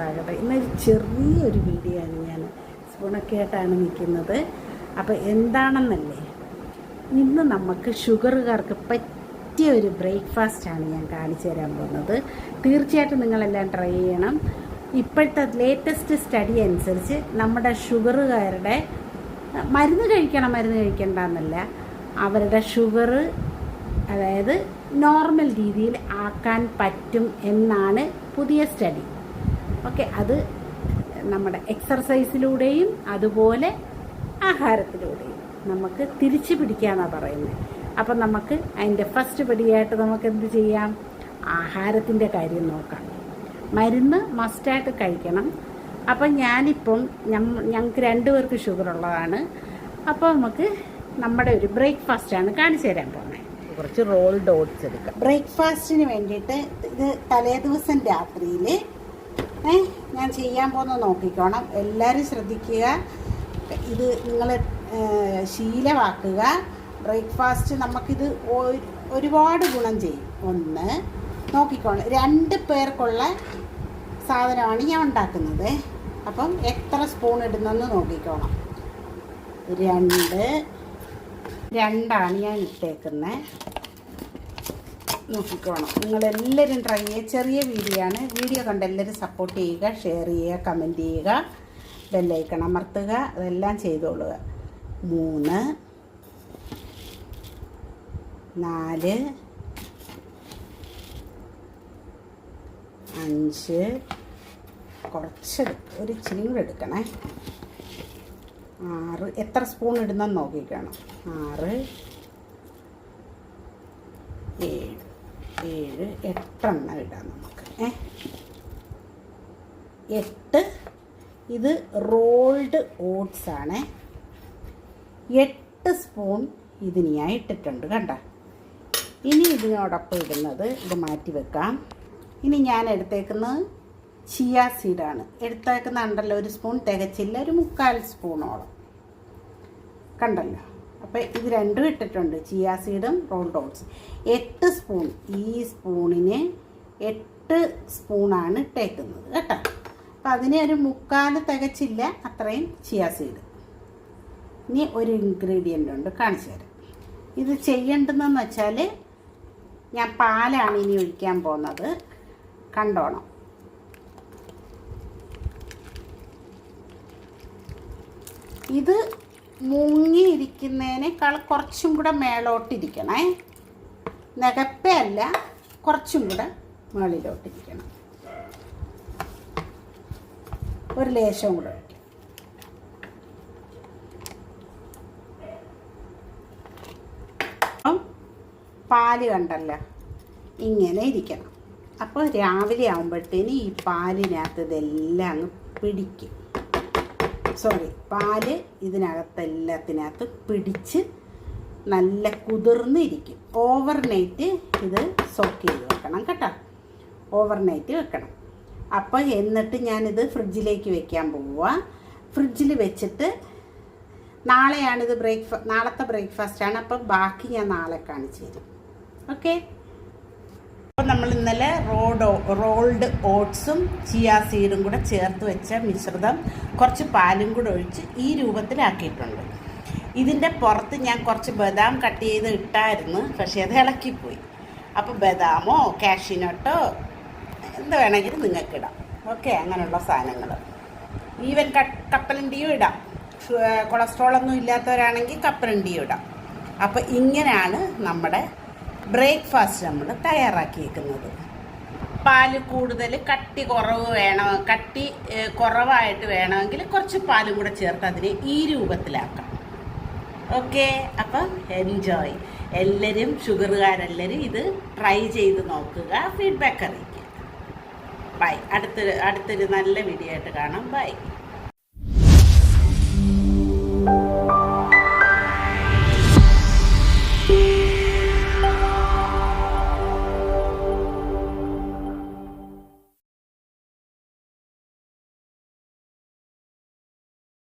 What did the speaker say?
നോക്കട്ടെ ഇന്നൊരു ചെറിയൊരു വീഡിയോ ആണ് ഞാൻ സ്പൂണൊക്കെ ആയിട്ടാണ് നിൽക്കുന്നത്. അപ്പോൾ എന്താണെന്നല്ലേ? ഇന്ന് നമുക്ക് ഷുഗറുകാർക്ക് പറ്റിയ ഒരു ബ്രേക്ക്ഫാസ്റ്റാണ് ഞാൻ കാണിച്ചു തരാൻ പോകുന്നത്. തീർച്ചയായിട്ടും നിങ്ങളെല്ലാം ട്രൈ ചെയ്യണം. ഇപ്പോഴത്തെ ലേറ്റസ്റ്റ് സ്റ്റഡി അനുസരിച്ച് നമ്മുടെ ഷുഗറുകാരുടെ മരുന്ന് കഴിക്കണം മരുന്ന് കഴിക്കണ്ട എന്നല്ല അവരുടെ ഷുഗർ അതായത് നോർമൽ രീതിയിൽ ആക്കാൻ പറ്റും എന്നാണ് പുതിയ സ്റ്റഡി. ഓക്കെ അത് നമ്മുടെ എക്സർസൈസിലൂടെയും അതുപോലെ ആഹാരത്തിലൂടെയും നമുക്ക് തിരിച്ചു പിടിക്കാന്നാണ് പറയുന്നത്. അപ്പം നമുക്ക് അതിന്റെ ഫസ്റ്റ് പടിയായിട്ട് നമുക്ക് എന്ത് ചെയ്യാം? ആഹാരത്തിന്റെ കാര്യം നോക്കാം. മരുന്ന് മസ്റ്റായിട്ട് കഴിക്കണം. അപ്പം ഞാനിപ്പം ഞങ്ങൾക്ക് രണ്ടുപേർക്ക് ഷുഗർ ഉള്ളതാണ് അപ്പോൾ നമുക്ക് നമ്മുടെ ഒരു ബ്രേക്ക്ഫാസ്റ്റാണ് കാണിച്ചു തരാൻ പോകുന്നത്. കുറച്ച് റോൾ ഡോട്ട്സ് എടുക്കാം. ബ്രേക്ക്ഫാസ്റ്റിന് വേണ്ടിയിട്ട് ഇത് തലേദിവസം രാത്രിയിൽ ഞാൻ ചെയ്യാൻ പോകുന്ന നോക്കിക്കോണം. എല്ലാവരും ശ്രദ്ധിക്കുക. ഇത് നിങ്ങൾ ശീലമാക്കുക. ബ്രേക്ക്ഫാസ്റ്റ് നമുക്കിത് ഒരുപാട് ഗുണം ചെയ്യും. ഒന്ന് നോക്കിക്കോണം. രണ്ട് പേർക്കുള്ള സാധനമാണ് ഞാൻ ഉണ്ടാക്കുന്നത്. അപ്പം എത്ര സ്പൂൺ ഇടുന്നെന്ന് നോക്കിക്കോണം. രണ്ട് രണ്ടാണ് ഞാൻ ഇട്ടേക്കുന്നത് നോക്കിക്കോണം. നിങ്ങളെല്ലാവരും ട്രൈ ചെയ്യുക. ചെറിയ വീഡിയോ ആണ്. വീഡിയോ കണ്ട് എല്ലാവരും സപ്പോർട്ട് ചെയ്യുക ഷെയർ ചെയ്യുക കമന്റ് ചെയ്യുക ബെല്ലൈക്കൺ അമർത്തുക അതെല്ലാം ചെയ്തോളുക. മൂന്ന് നാല് അഞ്ച് കുറച്ച് ഒരു ഇച്ചിരി കൂടെ എടുക്കണേ. ആറ്. എത്ര സ്പൂൺ ഇടുന്നെന്ന് നോക്കിക്കണം ആറ്. ഏഴ്. ഏഴ്. എട്ടെണ്ണം ഇടാം നമുക്ക്. ഏ? എട്ട്. ഇത് റോൾഡ് ഓട്സ് ആണ്. എട്ട് സ്പൂൺ ഇതിന് ഞാൻ ഇട്ടിട്ടുണ്ട് കണ്ട? ഇനി ഇതിനോടൊപ്പം ഇടുന്നത് ഇത് മാറ്റി വെക്കാം. ഇനി ഞാൻ എടുത്തേക്കുന്നത് ചിയ സീഡാണ് എടുത്തേക്കുന്നുണ്ടല്ലോ ഒരു സ്പൂൺ തികച്ചില്ല ഒരു മുക്കാൽ സ്പൂണോളം കണ്ടല്ലോ? അപ്പോൾ ഇത് രണ്ടും ഇട്ടിട്ടുണ്ട്. ചിയ സീഡും റോൾഡ് ഓട്സ് എട്ട് സ്പൂൺ ഈ സ്പൂണിന് എട്ട് സ്പൂണാണ് ഇട്ടേക്കുന്നത് കേട്ടോ. അപ്പോൾ അതിന് ഒരു മുക്കാൽ തികച്ചില്ല അത്രയും ചിയ സീഡ് ഇനി ഒരു ഇൻഗ്രീഡിയന്റ് ഉണ്ട് കാണിച്ചു തരാം. ഇത് ചെയ്യേണ്ടതെന്ന് വെച്ചാൽ ഞാൻ പാലാണ് ഇനി ഒഴിക്കാൻ പോകുന്നത്. കണ്ടോണം. ഇത് മുങ്ങിയിരിക്കുന്നതിനേക്കാൾ കുറച്ചും കൂടെ മേളോട്ടിരിക്കണേ. നികപ്പല്ല കുറച്ചും കൂടെ മേളിലോട്ടിരിക്കണം. ഒരു ലേശം കൂടെ അപ്പം പാൽ കണ്ടല്ലോ ഇങ്ങനെ ഇരിക്കണം. അപ്പോൾ രാവിലെ ആകുമ്പോഴത്തേന് ഈ പാലിനകത്ത് ഇതെല്ലാം അങ്ങ് പിടിക്കും. സോറി പാൽ ഇതിനകത്ത് എല്ലാത്തിനകത്ത് പിടിച്ച് നല്ല കുതിർന്നിരിക്കും ഓവർ നൈറ്റ് ഇത് സോക്ക് ചെയ്ത് വെക്കണം കേട്ടോ. ഓവർ നൈറ്റ് വെക്കണം. അപ്പോൾ എന്നിട്ട് ഞാനിത് ഫ്രിഡ്ജിലേക്ക് വെക്കാൻ പോവുക. ഫ്രിഡ്ജിൽ വെച്ചിട്ട് നാളെയാണിത് ബ്രേക്ക്ഫാ നാളത്തെ ബ്രേക്ക്ഫാസ്റ്റാണ് അപ്പം ബാക്കി ഞാൻ നാളെ കാണിച്ചു തരും. ഓക്കെ അപ്പോൾ നമ്മൾ ഇന്നലെ റോഡ് റോൾഡ് ഓട്സും ചിയ സീഡും കൂടെ ചേർത്ത് വെച്ച മിശ്രിതം കുറച്ച് പാലും കൂടെ ഒഴിച്ച് ഈ രൂപത്തിലാക്കിയിട്ടുണ്ട്. ഇതിന്റെ പുറത്ത് ഞാൻ കുറച്ച് ബദാം കട്ട് ചെയ്ത് ഇട്ടായിരുന്നു പക്ഷേ അത് ഇളക്കിപ്പോയി. അപ്പോൾ ബദാമോ കാഷ്യൂനട്ടോ എന്ത് വേണമെങ്കിലും നിങ്ങൾക്ക് ഇടാം. ഓക്കെ അങ്ങനെയുള്ള സാധനങ്ങൾ. ഈവൻ കപ്പലണ്ടിയും ഇടാം. കൊളസ്ട്രോൾ ഒന്നും ഇല്ലാത്തവരാണെങ്കിൽ കപ്പലണ്ടിയും ഇടാം. അപ്പോൾ ഇങ്ങനെയാണ് നമ്മുടെ ബ്രേക്ക്ഫാസ്റ്റ് നമ്മൾ തയ്യാറാക്കിയേക്കുന്നത്. പാൽ കൂടുതൽ കട്ടി കുറവ് വേണം കട്ടി കുറവായിട്ട് വേണമെങ്കിൽ കുറച്ച് പാലും കൂടെ ചേർത്ത് അതിനെ ഈ രൂപത്തിലാക്കാം. ഓക്കെ? അപ്പം എൻജോയ് എല്ലാവരും ഷുഗറുകാരെല്ലാവരും ഇത് ട്രൈ ചെയ്ത് നോക്കുക. ഫീഡ്ബാക്ക് അറിയിക്കുക. ബൈ. അടുത്തൊരു അടുത്തൊരു നല്ല വീഡിയോ ആയിട്ട് കാണാം. ബൈ.